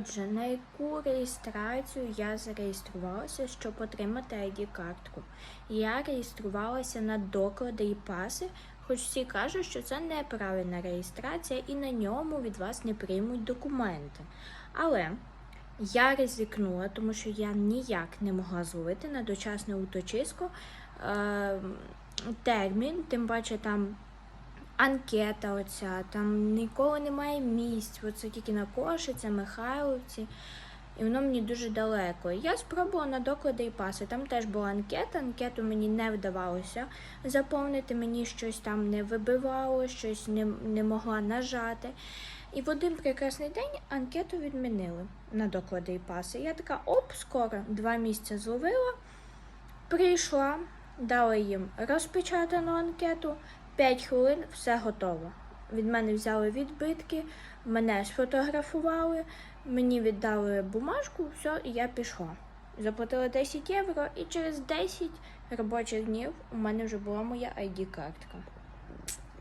Отже, на яку реєстрацію я зареєструвалася, щоб отримати ID-картку? Я реєструвалася на доклади і паси, хоч всі кажуть, що це неправильна реєстрація і на ньому від вас не приймуть документи. Але я ризикнула, тому що я ніяк не могла зловити на дочасне уточисько е, термін, тим паче там анкета оця, там ніколи немає місць, оце тільки на Кошице, Михайловці. І воно мені дуже далеко. Я спробувала на доклади і паси. Там теж була анкета. Анкету мені не вдавалося заповнити, мені щось там не вибивало, щось не, не могла нажати. І в один прекрасний день анкету відмінили на доклади і паси. Я така, оп, скоро два місяці зловила. Прийшла, дала їм розпечатану анкету, 5 хвилин, все готово. Від мене взяли відбитки, мене сфотографували, мені віддали бумажку, все, і я пішла. Заплатила 10 євро, і через 10 робочих днів у мене вже була моя ID-картка.